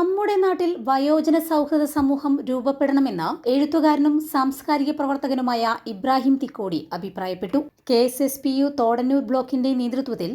നമ്മുടെ നാട്ടിൽ വയോജന സൗഹൃദ സമൂഹം രൂപപ്പെടണമെന്ന് എഴുത്തുകാരനും സാംസ്കാരിക പ്രവർത്തകനുമായ ഇബ്രാഹിം തിക്കോടി അഭിപ്രായപ്പെട്ടു. K S S P U Thodannur ബ്ലോക്കിന്റെ നേതൃത്വത്തിൽ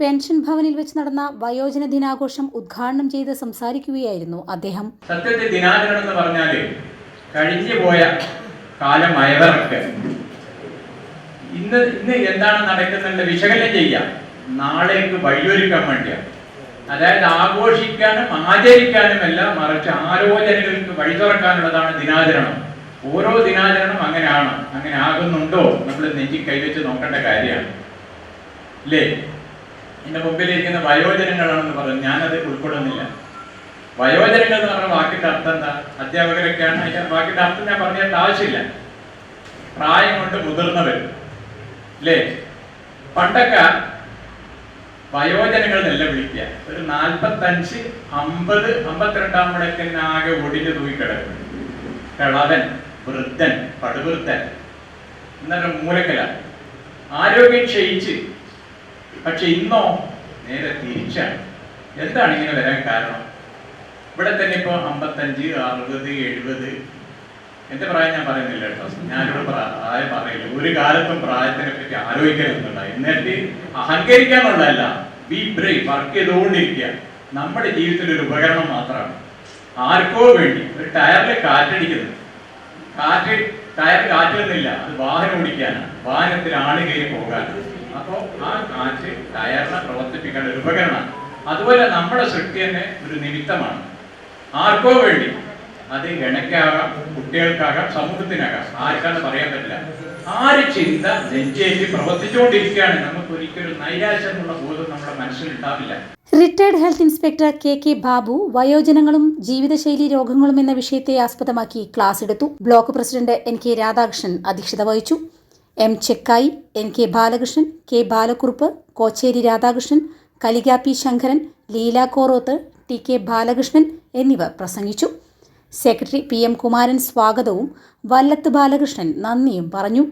പെൻഷൻ ഭവനിൽ വെച്ച് നടന്ന വയോജന ദിനാഘോഷം ഉദ്ഘാടനം ചെയ്ത് സംസാരിക്കുകയായിരുന്നു അദ്ദേഹം. സത്യത്തിൽ ദിനാചരണം എന്ന് പറഞ്ഞാൽ കഴിഞ്ഞു പോയ കാലമായവർക്ക് ഇന്ന് ഇന്ന് എന്താണ് നടക്കുന്നുണ്ട് വിശകലനം ചെയ്യാം. നാളേക്ക് വഴിയൊരുക്കാൻ വേണ്ടിയാണ്. അതായത് ആഘോഷിക്കാനും ആചരിക്കാനും എല്ലാം മറിച്ച് ആലോചനകൾക്ക് വഴി തുറക്കാനുള്ളതാണ് ദിനാചരണം. ഓരോ ദിനാചരണം അങ്ങനെയാണ്. അങ്ങനെ ആകുന്നുണ്ടോ? നമ്മൾ നെഞ്ചി കൈവച്ച് നോക്കേണ്ട കാര്യമാണ്. ഇല്ലേ എന്റെ മുമ്പിലിരിക്കുന്ന വയോജനങ്ങളാണെന്ന് പറഞ്ഞു. ഞാനത് ഉൾക്കൊള്ളുന്നില്ല. വയോജനങ്ങൾ എന്ന് പറഞ്ഞ വാക്കിന്റെ അർത്ഥം എന്താ? അധ്യാപകരൊക്കെയാണ്. വാക്കിന്റെ അർത്ഥം ഞാൻ പറഞ്ഞിട്ട് ആവശ്യമില്ല. പ്രായം കൊണ്ട് മുതിർന്നവർ. അല്ലേ? പണ്ടൊക്കെ വയോജനങ്ങൾ എന്നല്ല വിളിക്കുക. ഒരു നാൽപ്പത്തഞ്ച് അമ്പത് അമ്പത്തിരണ്ടാകുമ്പോഴൊക്കെ ആകെ ഒടിഞ്ഞു തൂങ്ങിക്കിടക്കും. കിളവൻ വൃദ്ധൻ പടുവൃദ്ധൻ എന്നൊരു മൂലക്കല. ആരോഗ്യം ക്ഷയിച്ച് പക്ഷെ ഇന്നോ നേരെ തിരിച്ചാണ്. എന്താണ് ഇങ്ങനെ വരാൻ കാരണം? ഇവിടെ തന്നെ ഇപ്പൊ അമ്പത്തഞ്ച് അറുപത് എഴുപത് എന്റെ പ്രായം ഞാൻ പറയുന്നില്ല കേട്ടോ. ഞാനിവിടെ പ്രാ- പ്രായം പറയില്ല. ഒരു കാലത്തും പ്രായത്തിനെ പറ്റി ആലോചിക്കരുന്നുണ്ട എന്നിട്ട് അഹങ്കരിക്കാനുള്ളതല്ല ബി ബ്രേവ് വർക്ക് ചെയ്തുകൊണ്ടിരിക്കുക. നമ്മുടെ ജീവിതത്തിൽ ഒരു ഉപകരണം മാത്രമാണ്. ആർക്കോ വേണ്ടി ഒരു ടയറിൽ കാറ്റടിക്കുന്നത് കാറ്റ് ടയർ കാറ്റുന്നില്ല അത് വാഹനം ഓടിക്കാനാണ്. വാഹനത്തിൽ ആണ് കയറി പോകാനാണ്. അപ്പോ ആ കാറ്റ് ടയറിനെ പ്രവർത്തിപ്പിക്കേണ്ട ഒരു ഉപകരണമാണ്. അതുപോലെ നമ്മുടെ സൃഷ്ടി തന്നെ ഒരു നിമിത്തമാണ്. ആർക്കോ വേണ്ടി അത് ഇണയ്ക്കാകാം കുട്ടികൾക്കാകാം സമൂഹത്തിനാകാം. ആർക്കാണ് പറയാൻ പറ്റില്ല. ആ ഒരു ചിന്ത നെഞ്ചേറ്റി പ്രവർത്തിച്ചുകൊണ്ടിരിക്കുകയാണ്? നമുക്ക് ഒരിക്കലും നൈരാശ്യം എന്നുള്ള ബോധം നമ്മുടെ മനസ്സിൽ ഉണ്ടാവില്ല retired health inspector K K Babu വയോജനങ്ങളും ജീവിതശൈലി രോഗങ്ങളും എന്ന വിഷയത്തെ ആസ്പദമാക്കി ക്ലാസ് എടുത്തു. Block president N K Radhakrishnan അധ്യക്ഷത വഹിച്ചു. M Chekkayi N K Balakrishnan K Balakkurup Kocheri Radhakrishnan Kalika P Sankaran Leela Koroth T K Balakrishnan എന്നിവർ പ്രസംഗിച്ചു. സെക്രട്ടറി പി എം കുമാരൻ സ്വാഗതവും വല്ലത്ത് ബാലകൃഷ്ണൻ നന്ദിയും പറഞ്ഞു